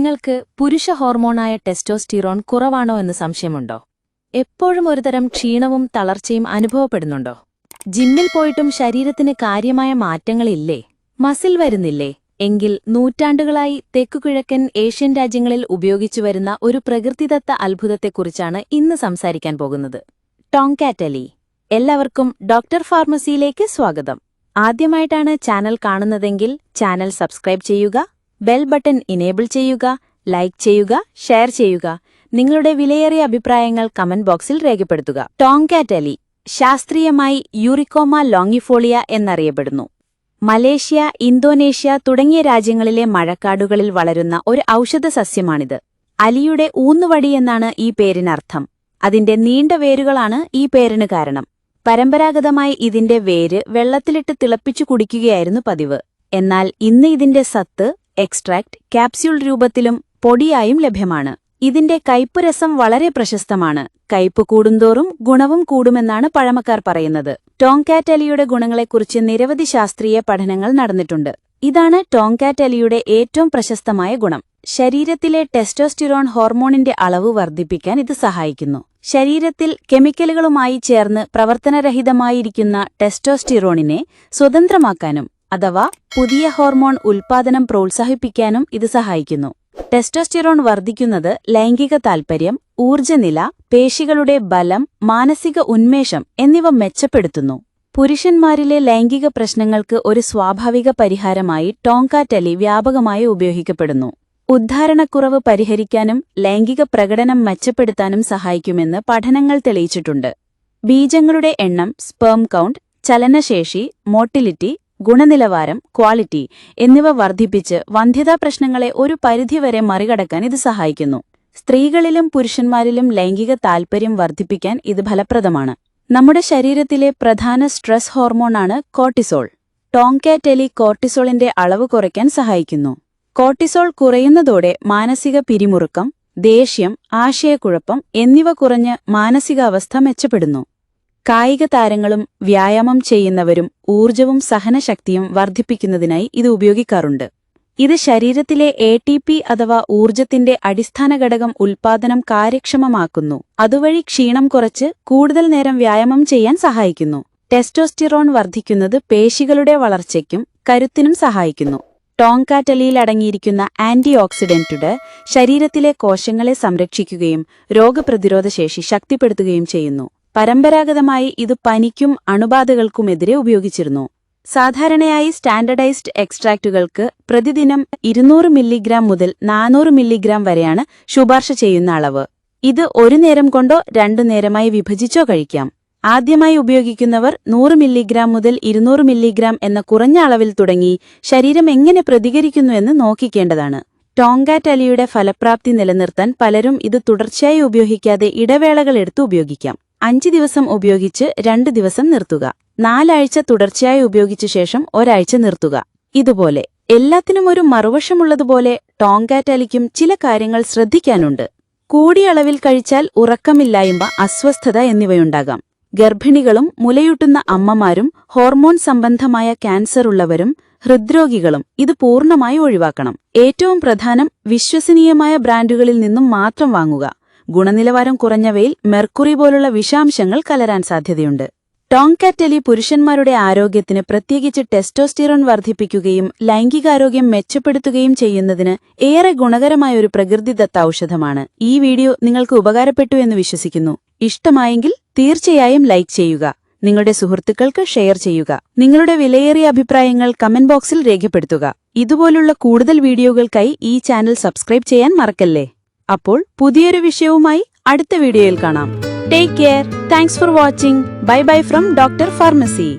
നിങ്ങൾക്ക് പുരുഷ ഹോർമോണായ ടെസ്റ്റോസ്റ്റിറോൺ കുറവാണോ എന്ന് സംശയമുണ്ടോ? എപ്പോഴും ഒരുതരം ക്ഷീണവും തളർച്ചയും അനുഭവപ്പെടുന്നുണ്ടോ? ജിമ്മിൽ പോയിട്ടും ശരീരത്തിന് കാര്യമായ മാറ്റങ്ങളില്ലേ? മസിൽ വരുന്നില്ലേ? എങ്കിൽ നൂറ്റാണ്ടുകളായി തെക്കുകിഴക്കൻ ഏഷ്യൻ രാജ്യങ്ങളിൽ ഉപയോഗിച്ചു വരുന്ന ഒരു പ്രകൃതിദത്ത അത്ഭുതത്തെക്കുറിച്ചാണ് ഇന്ന് സംസാരിക്കാൻ പോകുന്നത്. ടോങ്കാറ്റലി എല്ലാവർക്കും ഡോക്ടർ ഫാർമസിയിലേക്ക് സ്വാഗതം. ആദ്യമായിട്ടാണ് ചാനൽ കാണുന്നതെങ്കിൽ ചാനൽ സബ്സ്ക്രൈബ് ചെയ്യുക ബെൽ ബട്ടൺ ഇനേബിൾ ചെയ്യുക ലൈക്ക് ചെയ്യുക ഷെയർ ചെയ്യുക. നിങ്ങളുടെ വിലയേറിയ അഭിപ്രായങ്ങൾ കമന്റ് ബോക്സിൽ രേഖപ്പെടുത്തുക. ടോങ്കാറ്റലി ശാസ്ത്രീയമായി യൂറിക്കോമ ലോങ്ങിഫോളിയ എന്നറിയപ്പെടുന്നു. മലേഷ്യ ഇന്തോനേഷ്യ തുടങ്ങിയ രാജ്യങ്ങളിലെ മഴക്കാടുകളിൽ വളരുന്ന ഒരു ഔഷധ സസ്യമാണിത്. അലിയുടെ ഊന്നുവടി എന്നാണ് ഈ പേരിനർത്ഥം. അതിന്റെ നീണ്ട വേരുകളാണ് ഈ പേരിന് കാരണം. പരമ്പരാഗതമായി ഇതിന്റെ വേര് വെള്ളത്തിലിട്ട് തിളപ്പിച്ചു കുടിക്കുകയായിരുന്നു പതിവ്. എന്നാൽ ഇന്ന് ഇതിന്റെ സത്ത് എക്സ്ട്രാക്ട് ക്യാപ്സ്യൂൾ രൂപത്തിലും പൊടിയായും ലഭ്യമാണ്. ഇതിന്റെ കയ്പുരസം വളരെ പ്രശസ്തമാണ്. കയ്പ് കൂടുന്തോറും ഗുണവും കൂടുമെന്നാണ് പഴമക്കാർ പറയുന്നത്. ടോങ്കാറ്റലിയുടെ ഗുണങ്ങളെക്കുറിച്ച് നിരവധി ശാസ്ത്രീയ പഠനങ്ങൾ നടന്നിട്ടുണ്ട്. ഇതാണ് ടോങ്കാറ്റലിയുടെ ഏറ്റവും പ്രശസ്തമായ ഗുണം. ശരീരത്തിലെ ടെസ്റ്റോസ്റ്റിറോൺ ഹോർമോണിന്റെ അളവ് വർദ്ധിപ്പിക്കാൻ ഇത് സഹായിക്കുന്നു. ശരീരത്തിൽ കെമിക്കലുകളുമായി ചേർന്ന് പ്രവർത്തനരഹിതമായിരിക്കുന്ന ടെസ്റ്റോസ്റ്റിറോണിനെ സ്വതന്ത്രമാക്കാനും അഥവാ പുതിയ ഹോർമോൺ ഉൽപാദനം പ്രോത്സാഹിപ്പിക്കാനും ഇത് സഹായിക്കുന്നു. ടെസ്റ്റോസ്റ്റിറോൺ വർദ്ധിക്കുന്നത് ലൈംഗിക താൽപ്പര്യം ഊർജനില പേശികളുടെ ബലം മാനസിക ഉന്മേഷം എന്നിവ മെച്ചപ്പെടുത്തുന്നു. പുരുഷന്മാരിലെ ലൈംഗിക പ്രശ്നങ്ങൾക്ക് ഒരു സ്വാഭാവിക പരിഹാരമായി ടോങ്കാറ്റലി വ്യാപകമായി ഉപയോഗിക്കപ്പെടുന്നു. ഉദ്ധാരണക്കുറവ് പരിഹരിക്കാനും ലൈംഗിക പ്രകടനം മെച്ചപ്പെടുത്താനും സഹായിക്കുമെന്ന് പഠനങ്ങൾ തെളിയിച്ചിട്ടുണ്ട്. ബീജങ്ങളുടെ എണ്ണം സ്പേം കൗണ്ട് ചലനശേഷി മോട്ടിലിറ്റി ഗുണനിലവാരം ക്വാളിറ്റി എന്നിവ വർദ്ധിപ്പിച്ച് വന്ധ്യതാ പ്രശ്നങ്ങളെ ഒരു പരിധിവരെ മറികടക്കാൻ ഇത് സഹായിക്കുന്നു. സ്ത്രീകളിലും പുരുഷന്മാരിലും ലൈംഗിക താൽപര്യം വർദ്ധിപ്പിക്കാൻ ഇത് ഫലപ്രദമാണ്. നമ്മുടെ ശരീരത്തിലെ പ്രധാന സ്ട്രെസ് ഹോർമോണാണ് കോർട്ടിസോൾ. ടോങ്കാറ്റലി കോർട്ടിസോളിന്റെ അളവ് കുറയ്ക്കാൻ സഹായിക്കുന്നു. കോർട്ടിസോൾ കുറയുന്നതോടെ മാനസിക പിരിമുറുക്കം ദേഷ്യം ആശയക്കുഴപ്പം എന്നിവ കുറഞ്ഞ് മാനസികാവസ്ഥ മെച്ചപ്പെടുന്നു. കായിക താരങ്ങളും വ്യായാമം ചെയ്യുന്നവരും ഊർജവും സഹനശക്തിയും വർദ്ധിപ്പിക്കുന്നതിനായി ഇത് ഉപയോഗിക്കാറുണ്ട്. ഇത് ശരീരത്തിലെ എ ടി പി അഥവാ ഊർജത്തിന്റെ അടിസ്ഥാന ഘടകം ഉൽപാദനം കാര്യക്ഷമമാക്കുന്നു. അതുവഴി ക്ഷീണം കുറച്ച് കൂടുതൽ നേരം വ്യായാമം ചെയ്യാൻ സഹായിക്കുന്നു. ടെസ്റ്റോസ്റ്റിറോൺ വർദ്ധിക്കുന്നത് പേശികളുടെ വളർച്ചയ്ക്കും കരുത്തിനും സഹായിക്കുന്നു. ടോങ്കാറ്റലിയിൽ അടങ്ങിയിരിക്കുന്ന ആന്റി ഓക്സിഡന്റുകൾ ശരീരത്തിലെ കോശങ്ങളെ സംരക്ഷിക്കുകയും രോഗപ്രതിരോധ ശേഷി ശക്തിപ്പെടുത്തുകയും ചെയ്യുന്നു. പരമ്പരാഗതമായി ഇത് പനിക്കും അണുബാധകൾക്കുമെതിരെ ഉപയോഗിച്ചിരുന്നു. സാധാരണയായി സ്റ്റാൻഡർഡൈസ്ഡ് എക്സ്ട്രാക്റ്റുകൾക്ക് പ്രതിദിനം ഇരുന്നൂറ് മില്ലിഗ്രാം മുതൽ നാനൂറ് മില്ലിഗ്രാം വരെയാണ് ശുപാർശ ചെയ്യുന്ന അളവ്. ഇത് ഒരു നേരം കൊണ്ടോ രണ്ടു നേരമായി വിഭജിച്ചോ കഴിക്കാം. ആദ്യമായി ഉപയോഗിക്കുന്നവർ നൂറ് മില്ലിഗ്രാം മുതൽ ഇരുന്നൂറ് മില്ലിഗ്രാം എന്ന കുറഞ്ഞ അളവിൽ തുടങ്ങി ശരീരം എങ്ങനെ പ്രതികരിക്കുന്നുവെന്ന് നോക്കിക്കേണ്ടതാണ്. ടോങ്കാറ്റ് അലിയുടെ ഫലപ്രാപ്തി നിലനിർത്താൻ പലരും ഇത് തുടർച്ചയായി ഉപയോഗിക്കാതെ ഇടവേളകൾ എടുത്ത് ഉപയോഗിക്കാം. അഞ്ച് ദിവസം ഉപയോഗിച്ച് രണ്ട് ദിവസം നിർത്തുക. നാലാഴ്ച തുടർച്ചയായി ഉപയോഗിച്ച ശേഷം ഒരാഴ്ച നിർത്തുക. ഇതുപോലെ എല്ലാത്തിനും ഒരു മറുവശമുള്ളതുപോലെ ടോങ്കാറ്റാലിക്കും ചില കാര്യങ്ങൾ ശ്രദ്ധിക്കാനുണ്ട്. കൂടിയ അളവിൽ കഴിച്ചാൽ ഉറക്കമില്ലായ്മ അസ്വസ്ഥത എന്നിവയുണ്ടാകാം. ഗർഭിണികളും മുലയൂട്ടുന്ന അമ്മമാരും ഹോർമോൺ സംബന്ധമായ ക്യാൻസർ ഉള്ളവരും ഹൃദ്രോഗികളും ഇത് പൂർണമായി ഒഴിവാക്കണം. ഏറ്റവും പ്രധാനം വിശ്വസനീയമായ ബ്രാൻഡുകളിൽ നിന്നും മാത്രം വാങ്ങുക. ഗുണനിലവാരം കുറഞ്ഞവയിൽ മെർക്കുറി പോലുള്ള വിഷാംശങ്ങൾ കലരാൻ സാധ്യതയുണ്ട്. ടോങ്കാറ്റലി പുരുഷന്മാരുടെ ആരോഗ്യത്തിന് പ്രത്യേകിച്ച് ടെസ്റ്റോസ്റ്റിറോൺ വർദ്ധിപ്പിക്കുകയും ലൈംഗികാരോഗ്യം മെച്ചപ്പെടുത്തുകയും ചെയ്യുന്നതിന് ഏറെ ഗുണകരമായ ഒരു പ്രകൃതിദത്ത ഔഷധമാണ് ഈ വീഡിയോ നിങ്ങൾക്ക് ഉപകാരപ്പെട്ടു എന്ന് വിശ്വസിക്കുന്നു. ഇഷ്ടമായെങ്കിൽ തീർച്ചയായും ലൈക്ക് ചെയ്യുക. നിങ്ങളുടെ സുഹൃത്തുക്കൾക്ക് ഷെയർ ചെയ്യുക. നിങ്ങളുടെ വിലയേറിയ അഭിപ്രായങ്ങൾ കമന്റ് ബോക്സിൽ രേഖപ്പെടുത്തുക. ഇതുപോലുള്ള കൂടുതൽ വീഡിയോകൾക്കായി ഈ ചാനൽ സബ്സ്ക്രൈബ് ചെയ്യാൻ മറക്കല്ലേ? അപ്പോൾ പുതിയൊരു വിഷയവുമായി അടുത്ത വീഡിയോയിൽ കാണാം. Take care thanks for watching bye bye from doctor pharmacy